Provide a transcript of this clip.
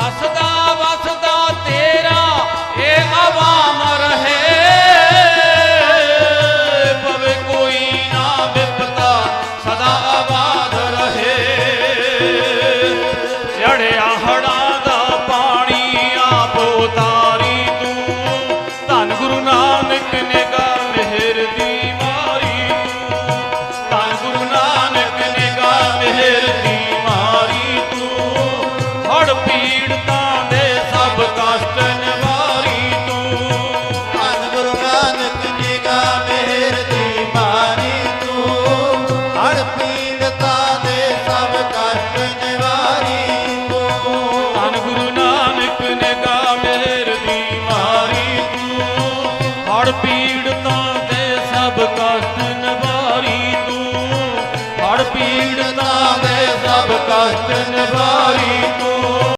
ਹੱਸਦਾ ਵਸਦਾ ਤੇਰਾ ਇਹ ਆਵਾਮ ਰਹੇ। ਪਵੇ ਕੋਈ ਨਾ ਵਿਪਤਾ, ਸਦਾ ਆਬਾਦ ਰਹੇ। ਚੜਿਆ ਹੜਾਂ ਦਾ ਪਾਣੀ ਆਪੋ ਤਾਰੀ ਪੀੜਤਾਂ ਦੇ ਸਭ ਕਸ਼ਟ ਨਿਭਾ